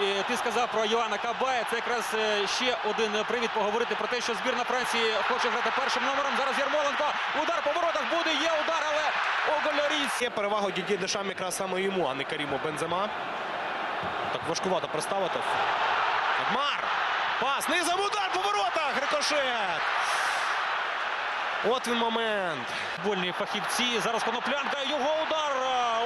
Ти сказав про Йоанна Кабая. Це якраз е, ще один привід поговорити про те, що збірна Франції хоче грати першим номером. Зараз Ярмоленко. Удар по воротах буде. Є удар, але Ого Льоріс. Є перевагу Дідє Дешам якраз саме йому, а не Каріму Бензема. Так важкувато приставити. Адмар! Пас! Низом удар по воротах! Рикошет! От він момент. Футбольні фахівці. Зараз коноплянка. Його удар.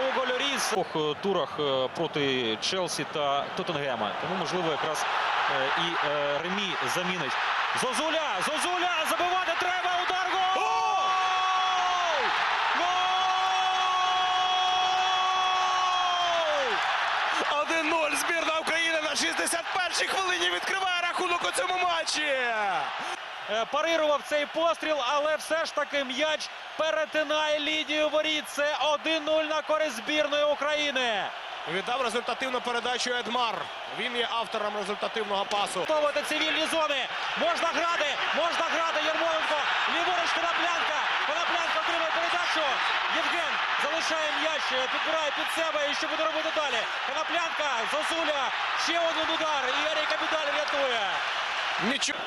Ого Льоріс. В двох е, турах е, проти Челсі та Тоттенгема. Тому, можливо, якраз е, і е, Ремі замінить. Зозуля! Зозуля! Забивати треба! Удар! Гол! Гол! 1-0. Збірна України на 61-й хвилині відкриває рахунок у цьому матчі. Е, Парирував цей постріл, але все ж таки м'яч перетинає лінію воріт. Це 1-0 на користь збірної України. Віддав результативну передачу Едмар. Він є автором результативного пасу. Готовити цивільні зони. Можна грати, можна грати. Ярмоленко. Ліворуч Коноплянка. Коноплянка отримує передачу. Євген залишає м'яч, підбирає під себе. І що буде робити далі? Коноплянка, Зозуля. Ще один удар. І Ерік Абідаль рятує. Нічого.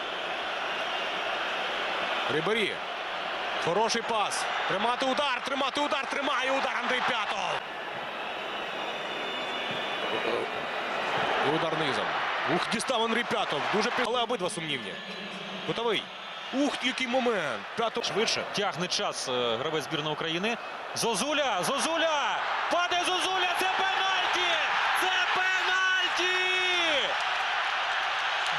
Рибері. Хороший пас. Тримати удар, тримати удар, тримає удар Андрій П'ятов. І удар низом. Ух, дістав Андрій П'ятов. Дуже пі... Але обидва сумнівні. Готовий. Ух, який момент. П'ятов швидше. Тягне час е, гравець збірної України. Зозуля! Зозуля! Падає Зозуля! Це пенальті! Це пенальті!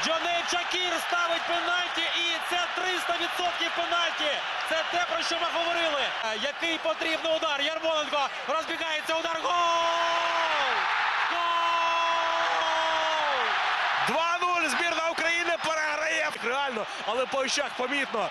Джоней Чакір ставить пенальті і це 300% пенальті. Це те, про що ми говорили. Е, Який потрібний удар. Ярмоленко розбігається удар. Гол! Гол! 2-0. Реально, але по очах помітно.